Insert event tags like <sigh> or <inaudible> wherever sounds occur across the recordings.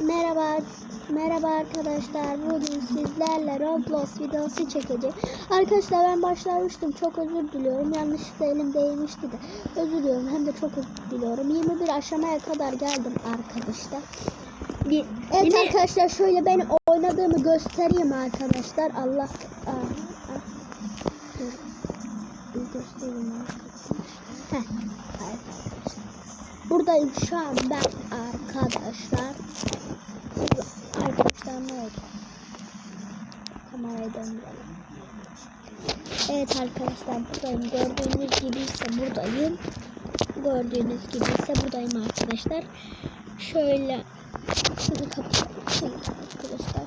Merhaba, merhaba arkadaşlar. Bugün sizlerle Roblox videosu çekeceğim. Arkadaşlar ben başlamıştım. Çok özür diliyorum. Yanlışlıkla elim değmişti de. Özür diliyorum. Hem de çok özür diliyorum. 21 aşamaya kadar geldim arkadaşlar. Bir, Evet yine arkadaşlar şöyle ben oynadığımı göstereyim arkadaşlar. Allah Aa, aa. Dur. Bir göstereyim arkadaşlar. Heh. Buradayım şu an ben arkadaşlar. Arkadaşlar ne oldu? Kamerayı döndürelim. Evet arkadaşlar buradayım. Gördüğünüz gibi ise buradayım. Gördüğünüz gibi ise buradayım arkadaşlar. Şöyle şunu kapatalım arkadaşlar.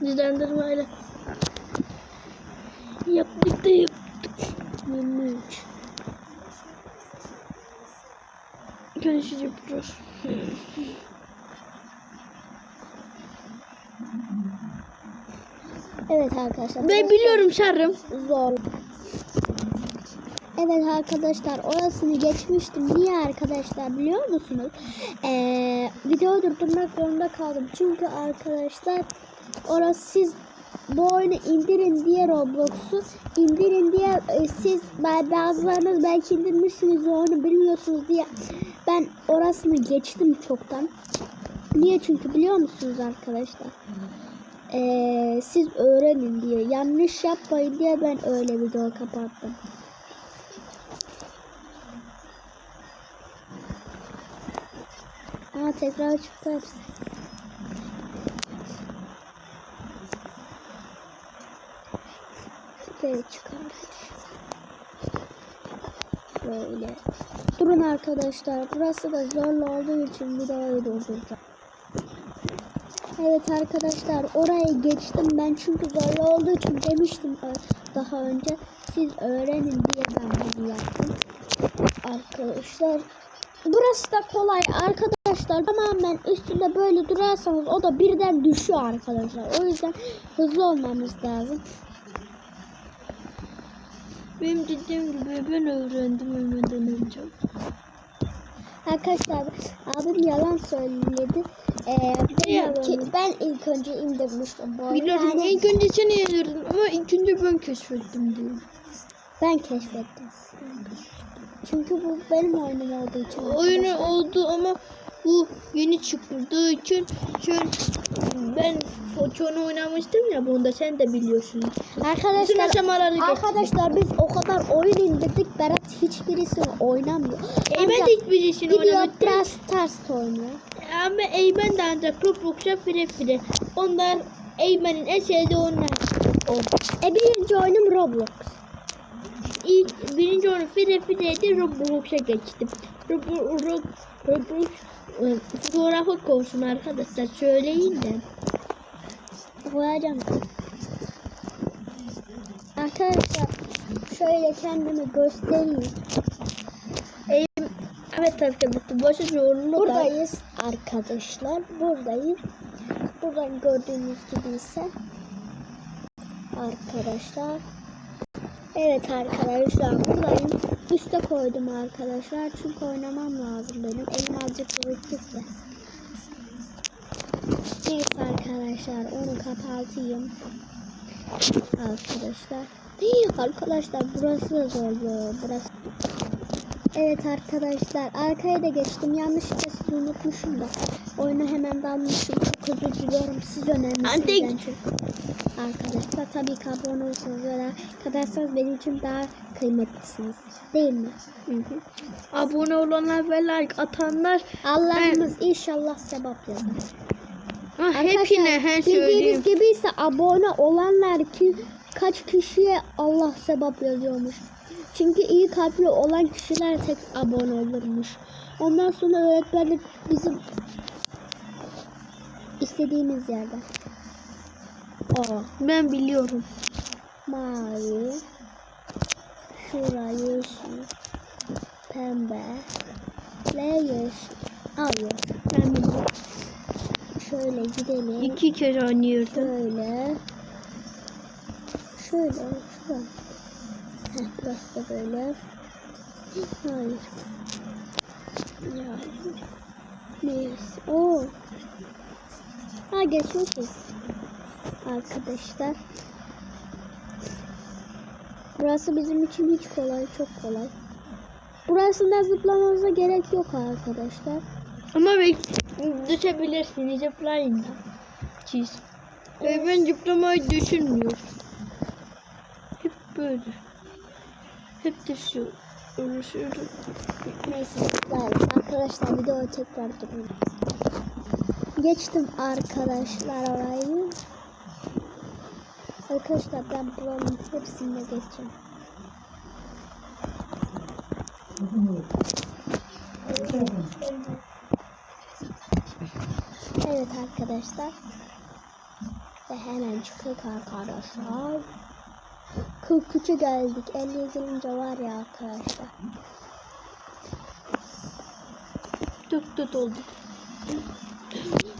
düzendirmeyle yaptık da yaptık. 23. Görüşürüz yapıyoruz. Evet arkadaşlar. Ben biliyorum şarım. Zor. Evet arkadaşlar orasını geçmiştim. Niye arkadaşlar biliyor musunuz? Ee, videoyu durdurmak zorunda kaldım. Çünkü arkadaşlar orası siz bu oyunu indirin diye Roblox'u indirin diye e, siz bazılarınız belki indirmişsiniz o oyunu bilmiyorsunuz diye ben orasını geçtim çoktan. Niye çünkü biliyor musunuz arkadaşlar? Ee, siz öğrenin diye yanlış yapmayın diye ben öyle video kapattım. Aa tekrar çıktı hepsi. Böyle çıkar. Böyle. Durun arkadaşlar. Burası da zorlu olduğu için videoyu durduracağım. Evet arkadaşlar oraya geçtim ben çünkü zorlu olduğu için demiştim daha önce. Siz öğrenin diye ben bunu yaptım. Arkadaşlar burası da kolay arkadaşlar tamamen üstünde böyle durarsanız o da birden düşüyor arkadaşlar. O yüzden hızlı olmamız lazım. Benim dediğim gibi ben öğrendim ölmeden önce. Arkadaşlar abim yalan söyledi. Ee, ben, Yalan. ki- ben ilk önce indirmiştim bu. Biliyorum Yani ilk önce seni yedirdim ama ilk önce ben keşfettim diyor. ben keşfettim. Çünkü bu benim oyunum olduğu için. Oyunu oldu ama bu yeni çıktığı için çünkü ben Foçon'u oynamıştım ya bunda sen de biliyorsun. Arkadaşlar. Arkadaşlar biz o kadar oyun indirdik. Berat hiçbirisini oynamıyor. Eymen de hiçbirisini oynamadı. biraz ters oynuyor. Ama Eymen de ancak Roblox'a fire fire. Onlar Eymen'in en sevdiği oyunlar. O. E birinci oyunum Roblox. İlk birinci oyunu fire fire'ydi Roblox'a geçtim. Roblox, Rob, Roblox fotoğrafı koysun arkadaşlar söyleyin de. Koyacağım. Arkadaşlar şöyle kendimi göstereyim. Evet arkadaşlar başı zorlu da. Buradayız arkadaşlar. Buradayız. Buradan gördüğünüz gibi ise arkadaşlar. Evet arkadaşlar buradayım. Üste koydum arkadaşlar. Çünkü oynamam lazım benim. Elim azıcık kuvvetli de. Neyse arkadaşlar onu kapatayım. Arkadaşlar. Hii, arkadaşlar burası da zorlu. Burası Evet arkadaşlar arkaya da geçtim yanlışlıkla sizi unutmuşum da oyuna hemen dalmışım çok özür diliyorum siz önemlisiniz çok arkadaşlar tabii ki abone olursanız ve kadarsanız benim için daha kıymetlisiniz değil mi? Hı hı. Abone olanlar ve like atanlar Allah'ımız inşallah sevap yazar. ha, hepine her bildiğiniz söyleyeyim. gibi ise abone olanlar ki kaç kişiye Allah sevap yazıyormuş. Çünkü iyi kalpli olan kişiler tek abone olurmuş. Ondan sonra öğretmenlik bizim istediğimiz yerde. O Ben biliyorum. mavi, şura yeşil, pembe, ve yeşil. Hayır, ben biliyorum. Şöyle gidelim. İki kere oynuyordum. Şöyle. Şöyle. Şöyle. Burası da böyle. Hayır. Ya. Neyse. Oo. Ha geçmişiz. Arkadaşlar. Burası bizim için hiç kolay, çok kolay. Burasında zıplamanıza gerek yok arkadaşlar. Ama düşebilirsiniz zıplayın. Siz. Ee, ben zıplamayı düşünmüyorum. Hep böyle. Hep düşüyor. Uğraşıyorum. Neyse zıplayalım. Arkadaşlar videoyu tekrar durun. Geçtim arkadaşlar orayı. Arkadaşlar ben buranın hepsinde geçeceğim. Evet arkadaşlar. Ve hemen çıktık arkadaşlar. 43'e geldik. 50 gelince var ya arkadaşlar. Tut tut oldu.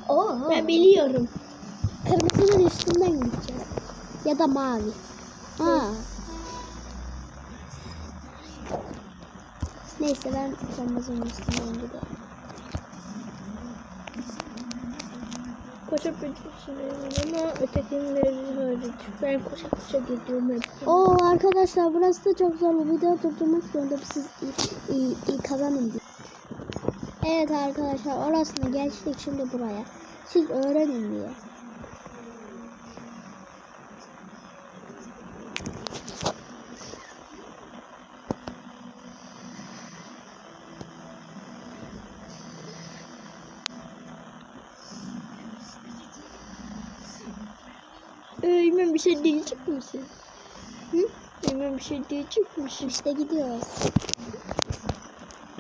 Oo. Ben biliyorum. Kırmızının üstünden gideceğiz. Ya da mavi. Ha. Neyse ben kırmızının üstünden gidiyorum. Koşabilirsiniz ama ötekileri öyle. Ben koşa koşa gidiyorum hep. Oo arkadaşlar burası da çok zor. Bu video durdurmak zorunda siz iyi, iyi, iyi kazanın diye. Evet arkadaşlar orasını geçtik şimdi buraya. Siz öğrenin diye. Öğretmen bir şey diyecek misin? Hı? Öğretmen bir şey diyecek misin? İşte gidiyoruz.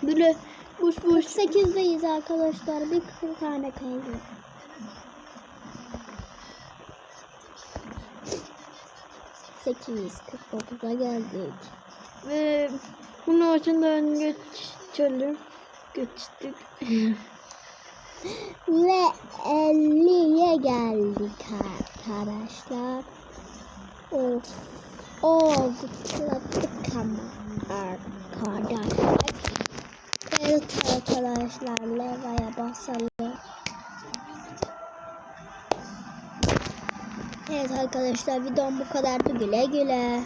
Böyle boş boş 48'deyiz arkadaşlar. Bir 40 tane kaldı. Sekiz, 49'a geldik. ve bunun ağacından geçelim. Geçtik. <laughs> Ve 50'ye geldik arkadaşlar. Of. Of. Zıpladık ama arkadaşlar. Evet arkadaşlar. Levaya basalım. Evet arkadaşlar videom bu kadardı. Güle güle.